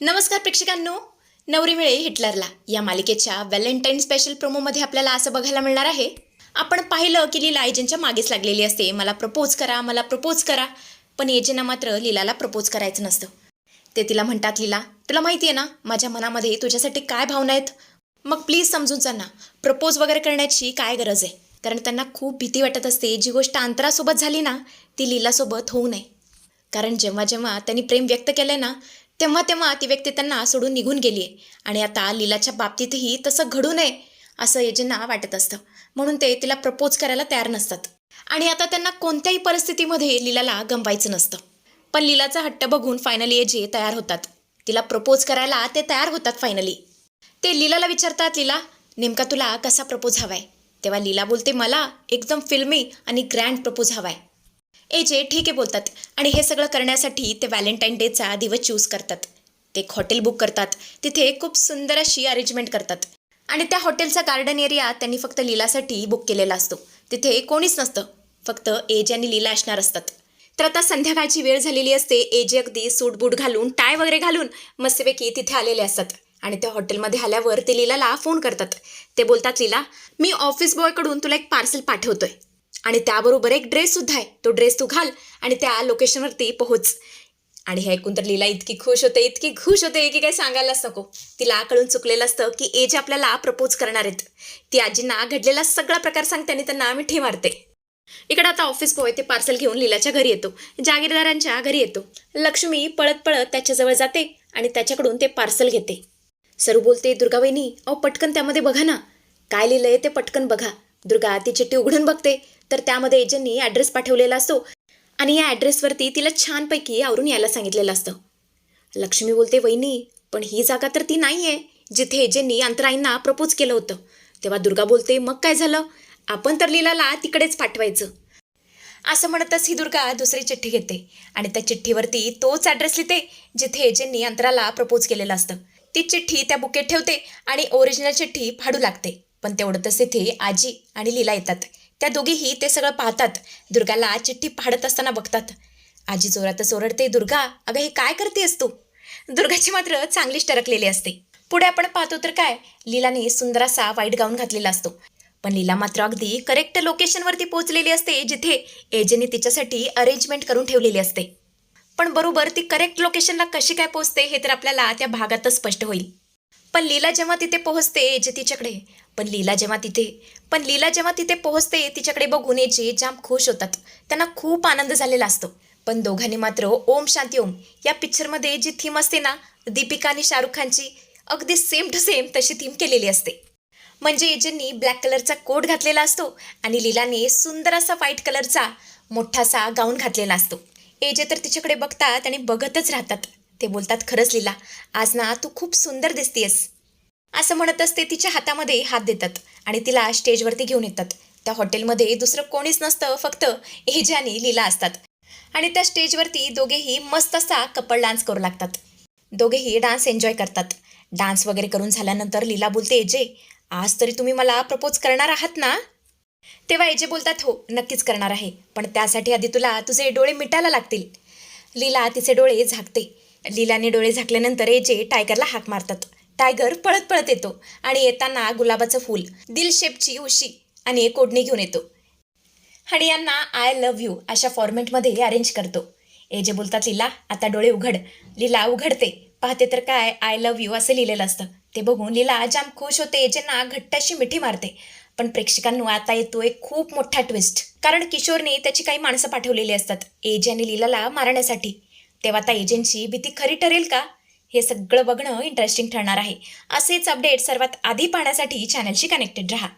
नमस्कार प्रेक्षकांनो. नवरी मिळे हिटलरला. या मालिकेच्या व्हॅलेंटाईन स्पेशल प्रोमोमध्ये आपल्याला असं बघायला मिळणार आहे. आपण पाहिलं की लीला एजंटच्या मागेच लागलेली असते. मला प्रपोज करा मला प्रपोज करा. पण एजंटना मात्र लीलाला प्रपोज करायचं नसतं. ते तिला म्हणतात लीला तुला माहिती आहे ना माझ्या मनामध्ये तुझ्यासाठी काय भावना आहेत? मग प्लीज समजून जा ना. प्रपोज वगैरे करण्याची काय गरज आहे? कारण त्यांना खूप भीती वाटत असते. जी गोष्ट अंतरासोबत झाली ना ती लीलासोबत होऊ नये. कारण जेव्हा जेव्हा त्यांनी प्रेम व्यक्त केलं ना तेव्हा तेव्हा ती व्यक्ती त्यांना सोडून निघून गेली. आहे आणि आता लीलाच्या बाबतीतही तसं घडू नये असं एजेंना वाटत असतं. म्हणून ते तिला प्रपोज करायला तयार नसतात. आणि आता त्यांना कोणत्याही परिस्थितीमध्ये लीलाला गमवायचं नसतं. पण लीलाचा हट्ट बघून फायनली एजे तयार होतात. तिला प्रपोज करायला ते तयार होतात फायनली ते लीलाला विचारतात लीला नेमका तुला कसा प्रपोज हवाय? तेव्हा लीला बोलते मला एकदम फिल्मी आणि ग्रँड प्रपोज हवाय. एजे ठीक आहे बोलतात. आणि हे सगळं करण्यासाठी ते व्हॅलेंटाईन डेचा दिवस चूज करतात. ते एक हॉटेल बुक करतात. तिथे खूप सुंदर अशी अरेंजमेंट करतात. आणि त्या हॉटेलचा गार्डन एरिया त्यांनी फक्त लीलासाठी बुक केलेला असतो. तिथे कोणीच नसतं. फक्त एज आणि लीला असणार असतात. तर आता संध्याकाळची वेळ झालेली असते. एजे अगदी सूट बूट घालून टाय वगैरे घालून मस्तपैकी तिथे आलेले असतात. आणि त्या हॉटेलमध्ये आल्यावर ते लीलाला फोन करतात. ते बोलतात लीला मी ऑफिस बॉयकडून तुला एक पार्सल पाठवतोय. आणि त्याबरोबर एक ड्रेस सुद्धा आहे. तो ड्रेस तू घाल आणि त्या लोकेशनवरती पोहोच. आणि हे ऐकून तर लीला इतकी खुश होते इतकी खुश होते की काही सांगायलाच नको. तिला कळून चुकलेलं असतं की ए जे आपल्याला प्रपोज करणार आहेत. ती आजींना घडलेला सगळा प्रकार सांगते आणि त्यांना मिठी मारते. इकडे आता ऑफिस बॉय ते पार्सल घेऊन लीलाच्या घरी येतो. जागीरदारांच्या घरी येतो. लक्ष्मी पळत पळत त्याच्याजवळ जाते आणि त्याच्याकडून ते पार्सल घेते. सरू बोलते दुर्गावेनी अहो पटकन त्यामध्ये बघा ना. काय लिहिलंय ते पटकन बघा. दुर्गा ती चिठ्ठी उघडून बघते. तर त्यामध्ये एजंटनी ॲड्रेस पाठवलेला असतो आणि या ॲड्रेसवरती तिला छानपैकी आवरून यायला सांगितलेलं असतं. लक्ष्मी बोलते वहिनी पण ही जागा तर ती नाही आहे जिथे एजंटनी अंतराईंना प्रपोज केलं होतं. तेव्हा दुर्गा बोलते मग काय झालं? आपण तर लीलाला तिकडेच पाठवायचं. असं म्हणतच ही दुर्गा दुसरी चिठ्ठी घेते आणि त्या चिठ्ठीवरती तोच ॲड्रेस लिहिते जिथे एजंटनी अंतराला प्रपोज केलेलं असतं. ती चिठ्ठी त्या बुकेत ठेवते आणि ओरिजिनल चिठ्ठी फाडू लागते. पण तेवढंतच तिथे आजी आणि लीला येतात. त्या दोघीही ते सगळं पाहतात. दुर्गाला चिठ्ठी फाडत असताना बघतात. आजी जोरातच ओरडते दुर्गा अगं हे काय करतेस तू? दुर्गाची मात्र चांगलीच टरकलेली असते. पुढे आपण पाहतो तर काय लीलाने सुंदर असा वाईट गाऊन घातलेला असतो. पण लीला मात्र अगदी करेक्ट लोकेशनवरती पोहोचलेली असते जिथे एजने तिच्यासाठी अरेंजमेंट करून ठेवलेली असते. पण बरोबर ती करेक्ट लोकेशनला कशी काय पोहोचते हे तर आपल्याला त्या भागातच स्पष्ट होईल. पण लीला जेव्हा तिथे पोहोचते एजे तिच्याकडे पण लीला जेव्हा तिथे पण लीला जेव्हा तिथे पोहोचते तिच्याकडे बघून एजे जाम खुश होतात. त्यांना खूप आनंद झालेला असतो. पण दोघांनी मात्र ओम शांती ओम या पिक्चरमध्ये जी थीम असते ना दीपिका आणि शाहरुख खानची अगदी सेम टू सेम तशी थीम केलेली असते. म्हणजे एजेंनी ब्लॅक कलरचा कोट घातलेला असतो आणि लीलाने सुंदर असा व्हाईट कलरचा मोठासा गाऊन घातलेला असतो. एजे तर तिच्याकडे बघतात आणि बघतच राहतात. ते बोलतात खरंच लीला आज ना तू खूप सुंदर दिसतेस असं म्हणतच ते तिच्या हातामध्ये हात देतात आणि तिला स्टेजवरती घेऊन येतात. त्या हॉटेलमध्ये दुसरं कोणीच नसतं फक्त एजे आणि लीला असतात. आणि त्या स्टेजवरती दोघेही मस्त असा कपल डान्स करू लागतात. दोघेही डान्स एन्जॉय करतात. डान्स वगैरे करून झाल्यानंतर लीला बोलते एजे आज तरी तुम्ही मला प्रपोज करणार आहात ना? तेव्हा एजे बोलतात हो नक्कीच करणार आहे पण त्यासाठी आधी तुला तुझे डोळे मिटायला लागतील. लीला तिचे डोळे झाकते. लीलाने डोळे झाकल्यानंतर एजे टायगरला हाक मारतात. टायगर पळत पळत येतो आणि येताना गुलाबाचं फूल दिल शेपची उशी आणि एक ओढणी घेऊन येतो. आणि यांना आय लव्ह यू अशा फॉर्मॅटमध्ये अरेंज करतो. ए जे बोलतात लीला आता डोळे उघड. लीला उघडते. पाहते तर काय? आय लव्ह यू असं लिहिलेलं असतं. ते बघून लीला जाम खुश होते एजेंना घट्टाशी मिठी मारते. पण प्रेक्षकांनो आता येतो एक खूप मोठा ट्विस्ट कारण किशोरने त्याची काही माणसं पाठवलेली असतात एजे आणि लीलाला मारण्यासाठी. तेव्हा आता एजंटची भीती खरी ठरेल का? हे सगळं बघणं इंटरेस्टिंग ठरणार आहे. असेच अपडेट सर्वात आधी पाहण्यासाठी चॅनलशी कनेक्टेड राहा.